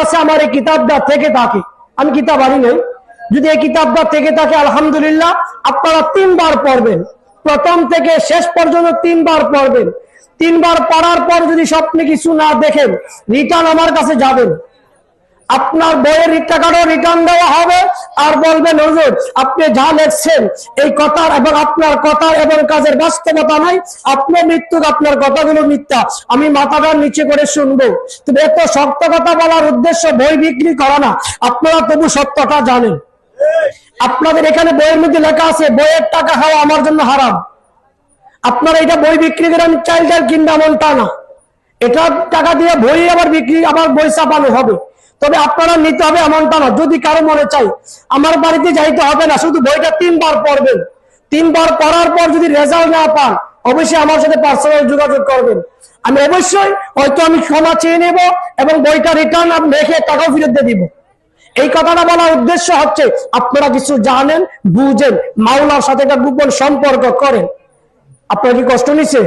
কাছে আমার এই কিতাবটা থেকে থাকে। আমি কিতাব আনি নাই। যদি এই কিতাবটা থেকে থাকে, আলহামদুলিল্লাহ, আপনারা তিনবার পড়বেন। প্রথম থেকে শেষ পর্যন্ত তিনবার পড়বেন। তিনবার পড়ার পর যদি স্বপ্নে কিছু না দেখেন রিটার্ন আমার কাছে যাবেন। আপনার বইয়ের রিটার্ন দেওয়া হবে। আর বলবেন, হুজুর, আপনি যা লেখছেন, এই কথার এবং আপনার কথার এবং কাজের বাস্তবতা নাই। আপনার মৃত্যু, আপনার কথাগুলো মিথ্যা। আমি মাথাটা নিচে করে শুনব। তবে এত সত্য কথা বলার উদ্দেশ্য বই বিক্রি করা না। আপনারা তবু সত্যটা জানেন। আপনাদের এখানে বইয়ের মধ্যে লেখা আছে, বইয়ের টাকা খাওয়া আমার জন্য হারাম। আপনারা এটা বই বিক্রি করে আমি চাইল্ড ডাল কিনবো এমনটা না। এটা টাকা দিয়ে বই আবার বিক্রি, আবার বই ছাপানো হবে। তবে আপনারা নিতে হবে এমনটা না যদি কারও মনে চাই, আমার বাড়িতে যাইতে হবে না, শুধু বইটা তিনবার পড়বেন। তিনবার পড়ার পর যদি রেজাল্ট না পান, অবশ্যই আমার সাথে পার্সোনাল যোগাযোগ করবেন। আমি অবশ্যই হয়তো আমি ক্ষমা চেয়ে নেব এবং বইটা রিটার্ন রেখে টাকাও ফেরত দিয়ে দিব। এই কথাটা বলার উদ্দেশ্য হচ্ছে, আপনারা কিছু জানেন, বুঝেন, মাওলার সাথে একটা গোপন সম্পর্ক করেন। আপনারা কি কষ্ট নিচ্ছে